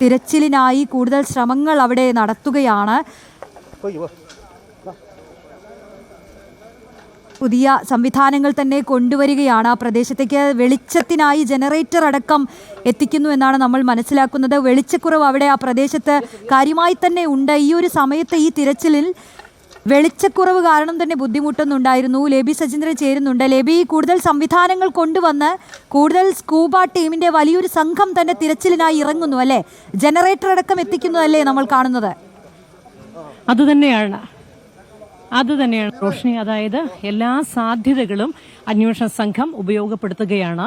തിരച്ചിലിനായി കൂടുതൽ ശ്രമങ്ങൾ അവിടെ നടത്തുകയാണ്. പുതിയ സംവിധാനങ്ങൾ തന്നെ കൊണ്ടുവരികയാണ്. ആ പ്രദേശത്തേക്ക് വെളിച്ചത്തിനായി ജനറേറ്റർ അടക്കം എത്തിക്കുന്നു എന്നാണ് നമ്മൾ മനസ്സിലാക്കുന്നത്. വെളിച്ചക്കുറവ് അവിടെ ആ പ്രദേശത്ത് കാര്യമായി തന്നെ ഉണ്ട്. ഈ ഒരു സമയത്ത് ഈ തിരച്ചിലിൽ വെളിച്ചക്കുറവ് കാരണം തന്നെ ബുദ്ധിമുട്ടുന്നുണ്ടായിരുന്നു. ലേബി സജീന്ദ്രൻ ചേരുന്നുണ്ട്. ലേബി കൂടുതൽ സംവിധാനങ്ങൾ കൊണ്ടുവന്ന് കൂടുതൽ സ്കൂബ ടീമിന്റെ വലിയൊരു സംഘം തന്നെ തിരച്ചിലിനായി ഇറങ്ങുന്നു അല്ലേ? ജനറേറ്റർ അടക്കം എത്തിക്കുന്നതല്ലേ നമ്മൾ കാണുന്നത്? അതുതന്നെയാണ് അത് തന്നെയാണ്. റോഷ്നി അതായത് എല്ലാ സാധ്യതകളും അന്വേഷണ സംഘം ഉപയോഗപ്പെടുത്തുകയാണ്.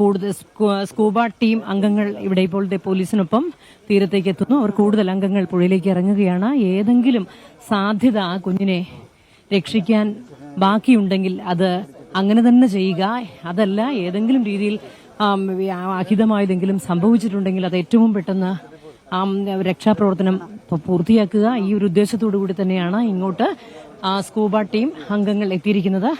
കൂടുതൽ സ്കൂബ ടീം അംഗങ്ങൾ ഇവിടെ ഇപ്പോഴത്തെ പോലീസിനൊപ്പം തീരത്തേക്ക് എത്തുന്നു. അവർ കൂടുതൽ അംഗങ്ങൾ പുഴയിലേക്ക് ഇറങ്ങുകയാണ്. ഏതെങ്കിലും സാധ്യത ആ കുഞ്ഞിനെ രക്ഷിക്കാൻ ബാക്കിയുണ്ടെങ്കിൽ അത് അങ്ങനെ തന്നെ ചെയ്യുക. അതല്ല ഏതെങ്കിലും രീതിയിൽ അഹിതമായതെങ്കിലും സംഭവിച്ചിട്ടുണ്ടെങ്കിൽ അത് ഏറ്റവും പെട്ടെന്ന് രക്ഷാപ്രവർത്തനം പൂർത്തിയാക്കുക. ഈ ഒരു ഉദ്ദേശത്തോടു കൂടി തന്നെയാണ് ഇങ്ങോട്ട് സ്കൂബ ടീം അംഗങ്ങൾ എത്തിയിരിക്കുന്നത്.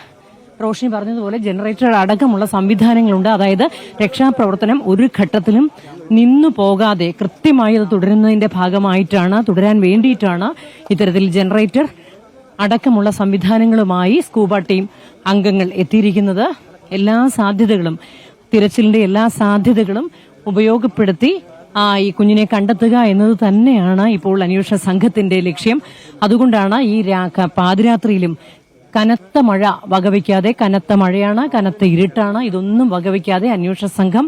റോഷിനി പറഞ്ഞതുപോലെ ജനറേറ്റർ അടക്കമുള്ള സംവിധാനങ്ങളുണ്ട്. അതായത് രക്ഷാപ്രവർത്തനം ഒരു ഘട്ടത്തിലും നിന്നു പോകാതെ കൃത്യമായി അത് തുടരുന്നതിന്റെ ഭാഗമായിട്ടാണ് തുടരാൻ വേണ്ടിയിട്ടാണ് ഇത്തരത്തിൽ ജനറേറ്റർ അടക്കമുള്ള സംവിധാനങ്ങളുമായി സ്കൂബ ടീം അംഗങ്ങൾ എത്തിയിരിക്കുന്നത്. എല്ലാ സാധ്യതകളും തിരച്ചിലിന്റെ എല്ലാ സാധ്യതകളും ഉപയോഗപ്പെടുത്തി ആ ഈ കുഞ്ഞിനെ കണ്ടെത്തുക എന്നത് തന്നെയാണ് ഇപ്പോൾ അന്വേഷണ സംഘത്തിന്റെ ലക്ഷ്യം. അതുകൊണ്ടാണ് ഈ പാതിരാത്രിയിലും കനത്ത മഴ വകവയ്ക്കാതെ കനത്ത മഴയാണ് കനത്ത ഇരുട്ടാണ് ഇതൊന്നും വകവയ്ക്കാതെ അന്വേഷണ സംഘം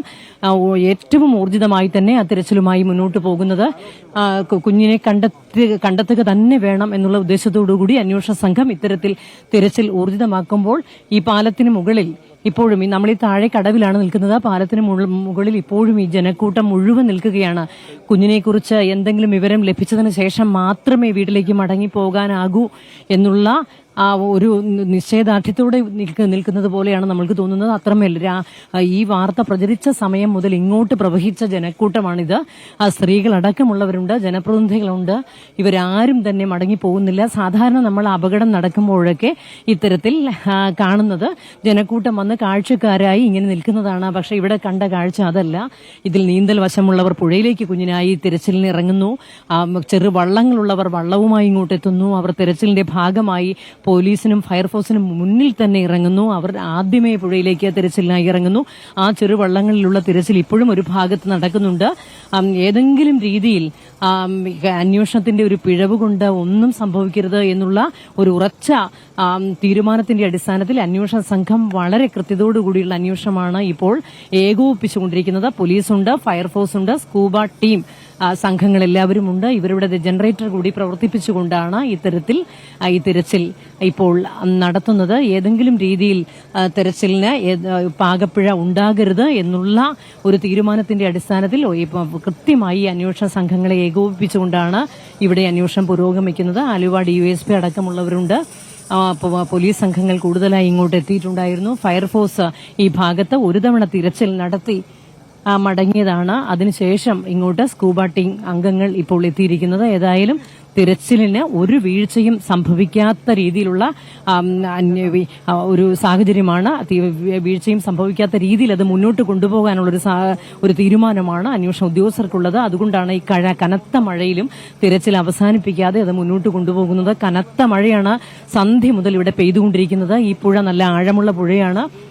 ഏറ്റവും ഊർജിതമായി തന്നെ ആ തിരച്ചിലുമായി മുന്നോട്ട് പോകുന്നത്. കുഞ്ഞിനെ കണ്ടെത്തി കണ്ടെത്തുക തന്നെ വേണം എന്നുള്ള ഉദ്ദേശത്തോടുകൂടി അന്വേഷണ സംഘം ഇത്തരത്തിൽ തിരച്ചിൽ ഊർജിതമാക്കുമ്പോൾ ഈ പാലത്തിന് മുകളിൽ ഇപ്പോഴും ഈ നമ്മൾ ഈ താഴെ കടവിലാണ് നിൽക്കുന്നത്. പാലത്തിന് മുകളിൽ ഇപ്പോഴും ഈ ജനക്കൂട്ടം മുഴുവൻ നിൽക്കുകയാണ്. കുഞ്ഞിനെക്കുറിച്ച് എന്തെങ്കിലും വിവരം ലഭിച്ചതിന് ശേഷം മാത്രമേ വീട്ടിലേക്ക് മടങ്ങി പോകാനാകൂ എന്നുള്ള ആ ഒരു നിശ്ചയദാർഢ്യത്തോടെ നിൽക്ക- നിൽക്കുന്നത് പോലെയാണ് നമ്മൾക്ക് തോന്നുന്നത്. അത്രമേൽ ഈ വാർത്ത പ്രചരിച്ച സമയം മുതൽ ഇങ്ങോട്ട് പ്രവഹിച്ച ജനക്കൂട്ടമാണിത്. ആ സ്ത്രീകളടക്കമുള്ളവരുണ്ട് ജനപ്രതിനിധികളുണ്ട്. ഇവരാരും തന്നെ മടങ്ങി പോകുന്നില്ല സാധാരണ നമ്മൾ അപകടം നടക്കുമ്പോഴൊക്കെ ഇത്തരത്തിൽ കാണുന്നത് ജനക്കൂട്ടം വന്ന് കാഴ്ചക്കാരായി ഇങ്ങനെ നിൽക്കുന്നതാണ്. പക്ഷെ ഇവിടെ കണ്ട കാഴ്ച അതല്ല. ഇതിൽ നീന്തൽ വശമുള്ളവർ പുഴയിലേക്ക് കുഞ്ഞിനായി തിരച്ചിലിന് ഇറങ്ങുന്നു. ചെറു വള്ളങ്ങളുള്ളവർ വള്ളവുമായി ഇങ്ങോട്ടെത്തുന്നു. അവർ തിരച്ചിലിന്റെ ഭാഗമായി പോലീസിനും ഫയർഫോഴ്സിനും മുന്നിൽ തന്നെ ഇറങ്ങുന്നു. അവർ ആദ്യമേ പുഴയിലേക്ക് തിരച്ചിലിനായി ഇറങ്ങുന്നു. ആ ചെറുവള്ളങ്ങളിലുള്ള തിരച്ചിൽ ഇപ്പോഴും ഒരു ഭാഗത്ത് നടക്കുന്നുണ്ട്. ഏതെങ്കിലും രീതിയിൽ അന്വേഷണത്തിന്റെ ഒരു പിഴവ് കൊണ്ട് ഒന്നും സംഭവിക്കരുത് എന്നുള്ള ഒരു ഉറച്ച തീരുമാനത്തിന്റെ അടിസ്ഥാനത്തിൽ അന്വേഷണ സംഘം വളരെ കൃത്യതയോടുകൂടിയുള്ള അന്വേഷണമാണ് ഇപ്പോൾ ഏകോപിപ്പിച്ചുകൊണ്ടിരിക്കുന്നത്. പോലീസുണ്ട് ഫയർഫോഴ്സ് ഉണ്ട് സ്കൂബ ടീം. ഉണ്ട്. ഇവരുടെ ജനറേറ്റർ കൂടി പ്രവർത്തിപ്പിച്ചുകൊണ്ടാണ് ഇത്തരത്തിൽ ഈ തിരച്ചിൽ ഇപ്പോൾ നടത്തുന്നത്. ഏതെങ്കിലും രീതിയിൽ തെരച്ചിലിന് പാകപ്പിഴ ഉണ്ടാകരുത് എന്നുള്ള ഒരു തീരുമാനത്തിന്റെ അടിസ്ഥാനത്തിൽ കൃത്യമായി അന്വേഷണ സംഘങ്ങളെ ഏകോപിപ്പിച്ചുകൊണ്ടാണ് ഇവിടെ അന്വേഷണം പുരോഗമിക്കുന്നത്. Aluva D Y S P അടക്കമുള്ളവരുണ്ട്. Police സംഘങ്ങൾ കൂടുതലായി ഇങ്ങോട്ട് എത്തിയിട്ടുണ്ടായിരുന്നു. ഫയർഫോഴ്സ് ഈ ഭാഗത്ത് ഒരു തവണ തിരച്ചിൽ നടത്തി മടങ്ങിയതാണ്. അതിനുശേഷം ഇങ്ങോട്ട് സ്കൂബ ടീം അംഗങ്ങൾ ഇപ്പോൾ എത്തിയിരിക്കുന്നത്. ഏതായാലും തിരച്ചിലിന് ഒരു വീഴ്ചയും സംഭവിക്കാത്ത രീതിയിലുള്ള ഒരു സാഹചര്യമാണ്. വീഴ്ചയും സംഭവിക്കാത്ത രീതിയിൽ അത് മുന്നോട്ട് കൊണ്ടുപോകാനുള്ള ഒരു ഒരു തീരുമാനമാണ് അന്വേഷണ ഉദ്യോഗസ്ഥർക്കുള്ളത്. അതുകൊണ്ടാണ് ഈ കഴ കനത്ത മഴയിലും തിരച്ചിൽ അവസാനിപ്പിക്കാതെ അത് മുന്നോട്ട് കൊണ്ടുപോകുന്നത്. കനത്ത മഴയാണ് സന്ധ്യ മുതൽ ഇവിടെ പെയ്തുകൊണ്ടിരിക്കുന്നത്. ഈ പുഴ നല്ല ആഴമുള്ള പുഴയാണ്.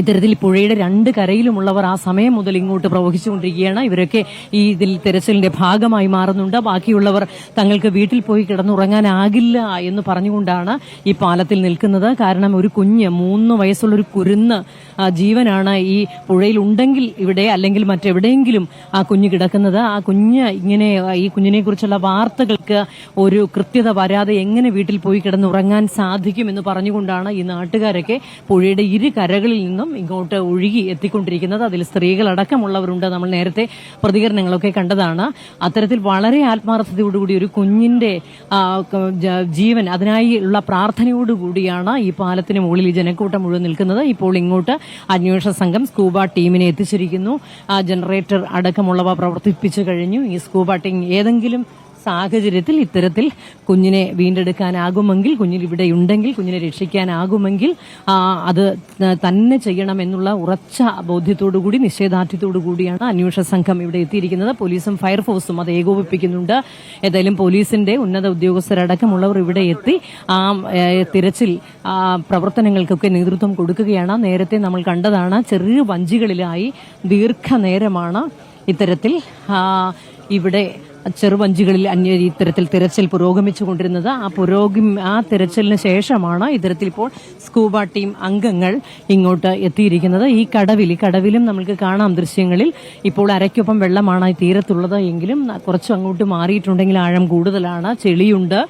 ഇത്തരത്തിൽ പുഴയുടെ രണ്ട് കരയിലുമുള്ളവർ ആ സമയം മുതൽ ഇങ്ങോട്ട് പ്രവഹിച്ചുകൊണ്ടിരിക്കുകയാണ്. ഇവരൊക്കെ ഈ ഇതിൽ തെരച്ചിലിന്റെ ഭാഗമായി മാറുന്നുണ്ട്. ബാക്കിയുള്ളവർ തങ്ങൾക്ക് വീട്ടിൽ പോയി കിടന്നുറങ്ങാനാകില്ല എന്ന് പറഞ്ഞുകൊണ്ടാണ് ഈ പാലത്തിൽ നിൽക്കുന്നത്. കാരണം ഒരു കുഞ്ഞ് മൂന്ന് വയസ്സുള്ള ഒരു കുരുന്ന് ജീവനാണ് ഈ പുഴയിൽ ഉണ്ടെങ്കിൽ ഇവിടെ അല്ലെങ്കിൽ മറ്റെവിടെയെങ്കിലും ആ കുഞ്ഞ് കിടക്കുന്നത്. ആ കുഞ്ഞ് ഇങ്ങനെ ഈ കുഞ്ഞിനെ കുറിച്ചുള്ള വാർത്തകൾക്ക് ഒരു കൃത്യത വരാതെ എങ്ങനെ വീട്ടിൽ പോയി കിടന്നുറങ്ങാൻ സാധിക്കും എന്ന് പറഞ്ഞുകൊണ്ടാണ് ഈ നാട്ടുകാരൊക്കെ പുഴയുടെ ഇരു കരകളിൽ നിന്നും ഇങ്ങോട്ട് ഒഴുകി എത്തിക്കൊണ്ടിരിക്കുന്നത്. അതിൽ സ്ത്രീകളടക്കമുള്ളവരുണ്ട്. നമ്മൾ നേരത്തെ പ്രതികരണങ്ങളൊക്കെ കണ്ടതാണ്. അത്തരത്തിൽ വളരെ ആത്മാർത്ഥതയോടുകൂടി ഒരു കുഞ്ഞിന്റെ ജീവൻ അതിനായി ഉള്ള പ്രാർത്ഥനയോടുകൂടിയാണ് ഈ പാലത്തിന് മുകളിൽ ജനക്കൂട്ടം മുഴുവൻ നിൽക്കുന്നത്. ഇപ്പോൾ ഇങ്ങോട്ട് അന്വേഷണ സംഘം സ്കൂബ ടീമിനെ എത്തിച്ചിരിക്കുന്നു. ജനറേറ്റർ അടക്കമുള്ളവ പ്രവർത്തിപ്പിച്ചു കഴിഞ്ഞു. ഈ സ്കൂബ ടീം ഏതെങ്കിലും സാഹചര്യത്തിൽ ഇത്തരത്തിൽ കുഞ്ഞിനെ വീണ്ടെടുക്കാനാകുമെങ്കിൽ കുഞ്ഞിൽ ഇവിടെ ഉണ്ടെങ്കിൽ കുഞ്ഞിനെ രക്ഷിക്കാനാകുമെങ്കിൽ അത് തന്നെ ചെയ്യണം എന്നുള്ള ഉറച്ച ബോധ്യത്തോടുകൂടി നിശ്ചയദാർഢ്യത്തോടു കൂടിയാണ് അന്വേഷണ സംഘം ഇവിടെ എത്തിയിരിക്കുന്നത്. പോലീസും ഫയർഫോഴ്സും അത് ഏകോപിപ്പിക്കുന്നുണ്ട്. ഏതായാലും പോലീസിന്റെ ഉന്നത ഉദ്യോഗസ്ഥരടക്കമുള്ളവർ ഇവിടെ എത്തി ആ തിരച്ചിൽ പ്രവർത്തനങ്ങൾക്കൊക്കെ നേതൃത്വം കൊടുക്കുകയാണ്. നേരത്തെ നമ്മൾ കണ്ടതാണ് ചെറിയ വഞ്ചികളിലായി ദീർഘനേരമാണ് ഇത്തരത്തിൽ ഇവിടെ ചെറുവഞ്ചികളിൽ അന്യ ഇത്തരത്തിൽ തിരച്ചിൽ പുരോഗമിച്ചു കൊണ്ടിരുന്നത്. ആ പുരോഗി ആ തിരച്ചിലിന് ശേഷമാണ് ഇത്തരത്തിൽ ഇപ്പോൾ സ്കൂബ ടീം അംഗങ്ങൾ ഇങ്ങോട്ട് എത്തിയിരിക്കുന്നത്. ഈ കടവിൽ ഈ കടവിലും നമുക്ക് കാണാം ദൃശ്യങ്ങളിൽ ഇപ്പോൾ അരയ്ക്കൊപ്പം വെള്ളമാണ് ഈ തീരത്തുള്ളത് എങ്കിലും കുറച്ച് അങ്ങോട്ട് മാറിയിട്ടുണ്ടെങ്കിൽ ആഴം കൂടുതലാണ് ചെളിയുണ്ട്.